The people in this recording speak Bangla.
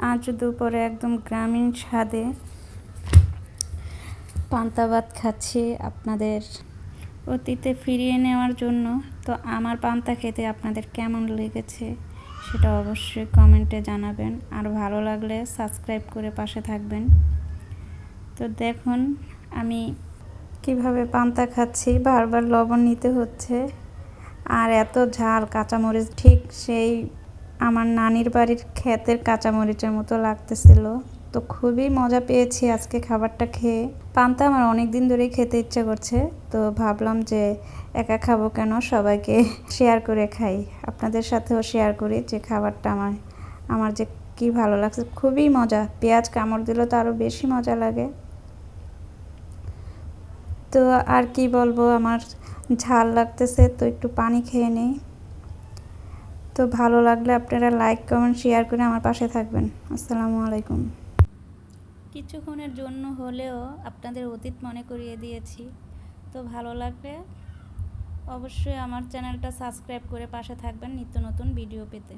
আজ দুপুরে একদম গ্রামীণ স্বাদে পান্তা ভাত খাচ্ছি আপনাদের অতীতে ফিরিয়ে নেওয়ার জন্য। তো আমার পান্তা খেতে আপনাদের কেমন লেগেছে সেটা অবশ্যই কমেন্টে জানাবেন। আর ভালো লাগলে সাবস্ক্রাইব করে পাশে থাকবেন। তো দেখুন, আমি কীভাবে পান্তা খাচ্ছি, বারবার লবণ নিতে হচ্ছে। আর এত ঝাল, কাঁচামরিচ, ঠিক সেই আমার নানির বাড়ির ক্ষেতের কাঁচামরিচের মতো লাগতেছিল। তো খুবই মজা পেয়েছি আজকে খাবারটা খেয়ে। পান্তা আমার অনেক দিন ধরেই খেতে ইচ্ছে করছে। তো ভাবলাম যে একা খাব কেন? সবাইকে শেয়ার করে খাই। আপনাদের সাথেও শেয়ার করি যে খাবারটা আমার আমার যে কি ভালো লাগছে। খুবই মজা। পেঁয়াজ কামড় দিলে তো আরও বেশি মজা লাগে। তো আর কি বলব? আমার ঝাল লাগতেছে, তো একটু পানি খেয়ে নেই। তো ভালো লাগলে আপনারা লাইক কমেন্ট শেয়ার করে আমার পাশে থাকবেন। আসসালামু আলাইকুম। কিছুক্ষণের জন্য হলেও আপনাদের অতীত মনে করিয়ে দিয়েছি। তো ভালো লাগলে অবশ্যই আমার চ্যানেলটা সাবস্ক্রাইব করে পাশে থাকবেন নিত্য নতুন ভিডিও পেতে।